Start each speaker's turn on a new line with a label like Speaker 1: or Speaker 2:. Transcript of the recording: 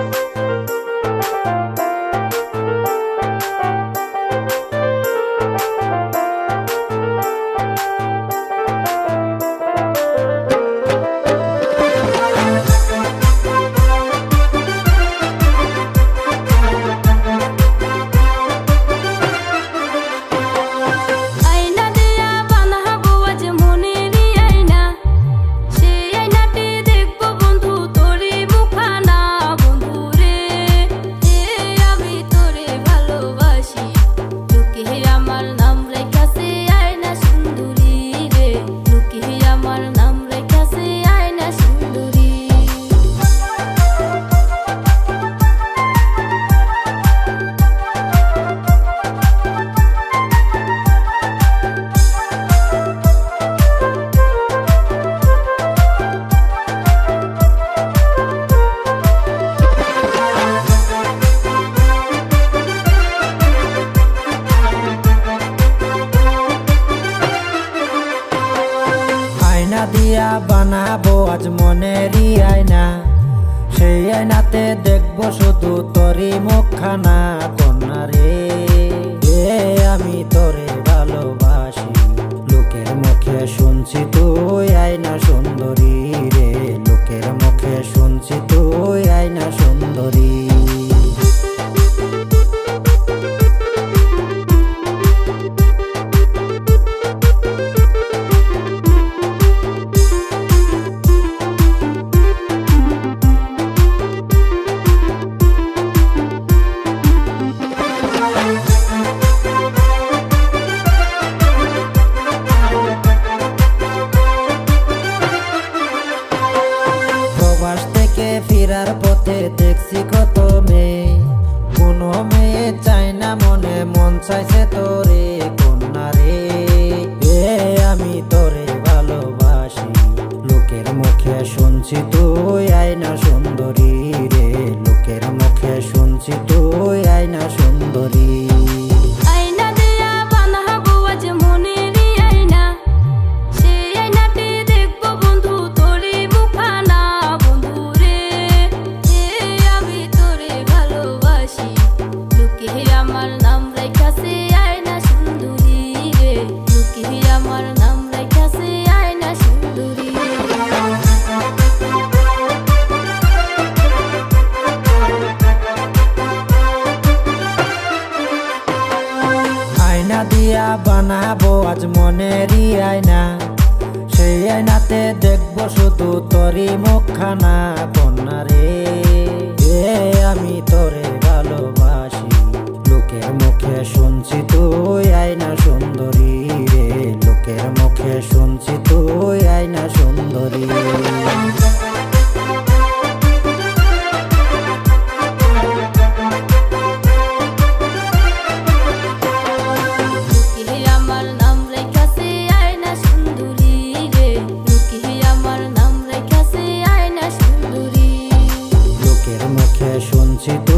Speaker 1: আয়না দিয়া বানাবো আজ মনেরই আয়না। সেই আয়নাতে দেখব
Speaker 2: শুধু তরি মুখখানা কন্যা রে আমি তোরে ভালোবাসি, লোকের মুখে শুনছি ফেরার পথে দেখছি কত মেয়ে। কোনো মেয়ে চায় না, মনে মন চাইছে তোরে, কন্যা রে। আমি তোরে ভালোবাসি, লোকের মুখে শুনছি তুই, আয়না সুন্দরী রে। লোকের মুখে শুনছি তুই
Speaker 1: দিয়া বানাবো আজ মনেরই আয়না। সেই আয়নাতে দেখব
Speaker 2: শুধু তোরই মুখখানা। Si